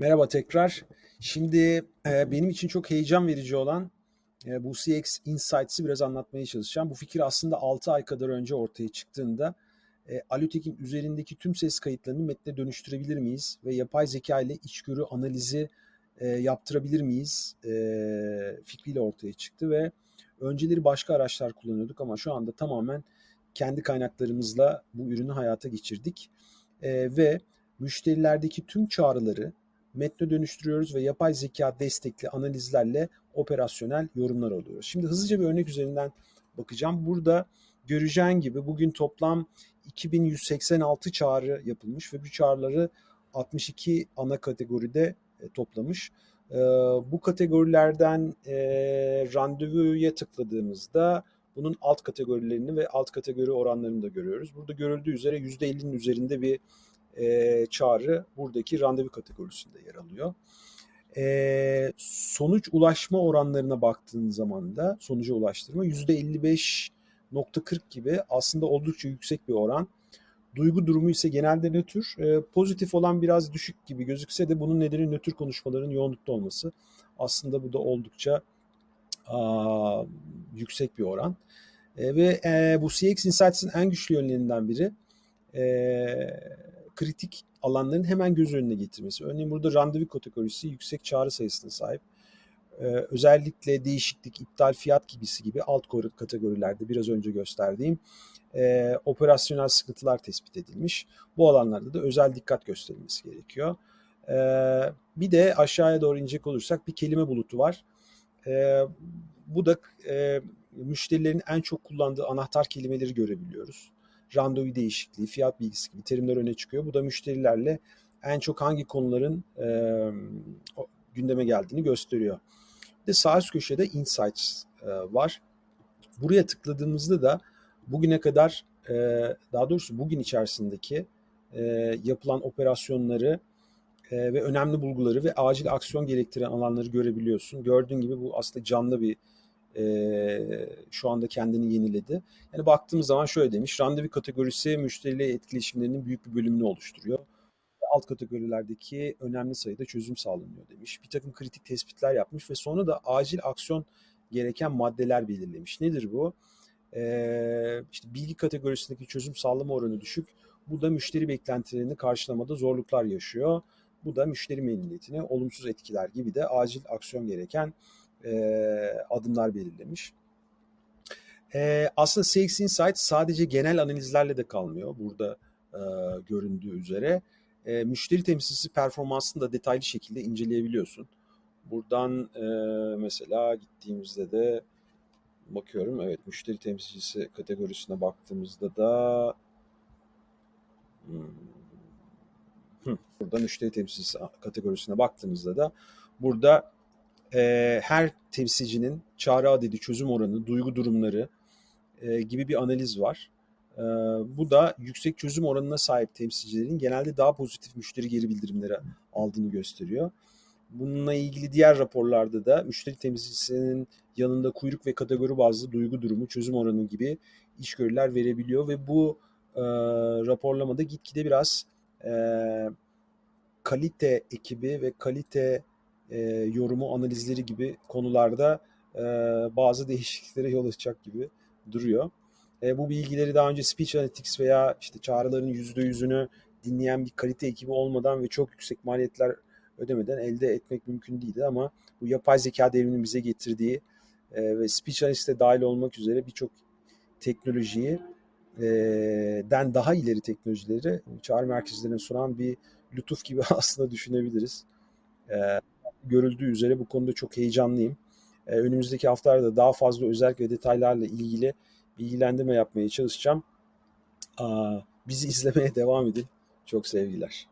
Merhaba tekrar. Şimdi e, benim için çok heyecan verici olan e, bu CX Insights'ı biraz anlatmaya çalışacağım. Bu fikir aslında 6 ay kadar önce ortaya çıktığında e, Alutek'in üzerindeki tüm ses kayıtlarını metne dönüştürebilir miyiz ve yapay zeka ile içgörü analizi e, yaptırabilir miyiz e, fikriyle ortaya çıktı ve önceleri başka araçlar kullanıyorduk ama şu anda tamamen kendi kaynaklarımızla bu ürünü hayata geçirdik E, ve müşterilerdeki tüm çağrıları metne dönüştürüyoruz ve yapay zeka destekli analizlerle operasyonel yorumlar alıyoruz. Şimdi hızlıca bir örnek üzerinden bakacağım. Burada göreceğin gibi bugün toplam 2186 çağrı yapılmış ve bu çağrıları 62 ana kategoride e, toplamış. E, bu kategorilerden e, randevuya tıkladığımızda bunun alt kategorilerini ve alt kategori oranlarını da görüyoruz. Burada görüldüğü üzere %50'nin üzerinde bir e, çağrı buradaki randevu kategorisinde yer alıyor. E, sonuç ulaşma oranlarına baktığın zaman da sonuca ulaştırma %55.40 gibi aslında oldukça yüksek bir oran. Duygu durumu ise genelde nötr. E, pozitif olan biraz düşük gibi gözükse de bunun nedeni nötr konuşmaların yoğunlukta olması. Aslında bu da oldukça a, yüksek bir oran. E, ve e, bu CX Insights'ın en güçlü yönlerinden biri e, kritik alanların hemen göz önüne getirmesi. Örneğin burada randevu kategorisi yüksek çağrı sayısına sahip. Ee, özellikle değişiklik, iptal, fiyat gibisi gibi alt kategorilerde biraz önce gösterdiğim e, operasyonel sıkıntılar tespit edilmiş. Bu alanlarda da özel dikkat gösterilmesi gerekiyor. E, bir de aşağıya doğru inecek olursak bir kelime bulutu var. E, bu da e, müşterilerin en çok kullandığı anahtar kelimeleri görebiliyoruz randevu değişikliği, fiyat bilgisi gibi terimler öne çıkıyor. Bu da müşterilerle en çok hangi konuların e, gündeme geldiğini gösteriyor. Bir de sağ üst köşede Insights e, var. Buraya tıkladığımızda da bugüne kadar e, daha doğrusu bugün içerisindeki e, yapılan operasyonları e, ve önemli bulguları ve acil aksiyon gerektiren alanları görebiliyorsun. Gördüğün gibi bu aslında canlı bir e, şu anda kendini yeniledi. Yani baktığımız zaman şöyle demiş, randevu kategorisi müşteriyle etkileşimlerinin büyük bir bölümünü oluşturuyor. Alt kategorilerdeki önemli sayıda çözüm sağlanıyor demiş. Bir takım kritik tespitler yapmış ve sonra da acil aksiyon gereken maddeler belirlemiş. Nedir bu? Ee, işte bilgi kategorisindeki çözüm sağlama oranı düşük. Bu da müşteri beklentilerini karşılamada zorluklar yaşıyor. Bu da müşteri memnuniyetine olumsuz etkiler gibi de acil aksiyon gereken e, adımlar belirlemiş. E, aslında CX Insight sadece genel analizlerle de kalmıyor burada e, göründüğü üzere. E, müşteri temsilcisi performansını da detaylı şekilde inceleyebiliyorsun. Buradan e, mesela gittiğimizde de bakıyorum. Evet müşteri temsilcisi kategorisine baktığımızda da hmm, burada müşteri temsilcisi kategorisine baktığımızda da burada e, her temsilcinin çağrı adedi, çözüm oranı, duygu durumları e, gibi bir analiz var. E, bu da yüksek çözüm oranına sahip temsilcilerin genelde daha pozitif müşteri geri bildirimleri aldığını gösteriyor. Bununla ilgili diğer raporlarda da müşteri temsilcisinin yanında kuyruk ve kategori bazlı duygu durumu, çözüm oranı gibi içgörüler verebiliyor ve bu e, raporlamada gitgide biraz e, kalite ekibi ve kalite e, yorumu, analizleri gibi konularda e, bazı değişikliklere yol açacak gibi duruyor. E, bu bilgileri daha önce Speech Analytics veya işte çağrıların %100'ünü dinleyen bir kalite ekibi olmadan ve çok yüksek maliyetler ödemeden elde etmek mümkün değildi ama bu yapay zeka devriminin bize getirdiği e, ve Speech Analyst'e dahil olmak üzere birçok teknolojiyi e, den daha ileri teknolojileri çağrı merkezlerine sunan bir lütuf gibi aslında düşünebiliriz. E, görüldüğü üzere bu konuda çok heyecanlıyım. Ee, önümüzdeki haftalarda daha fazla özellik ve detaylarla ilgili bilgilendirme yapmaya çalışacağım. Aa, bizi izlemeye devam edin. Çok sevgiler.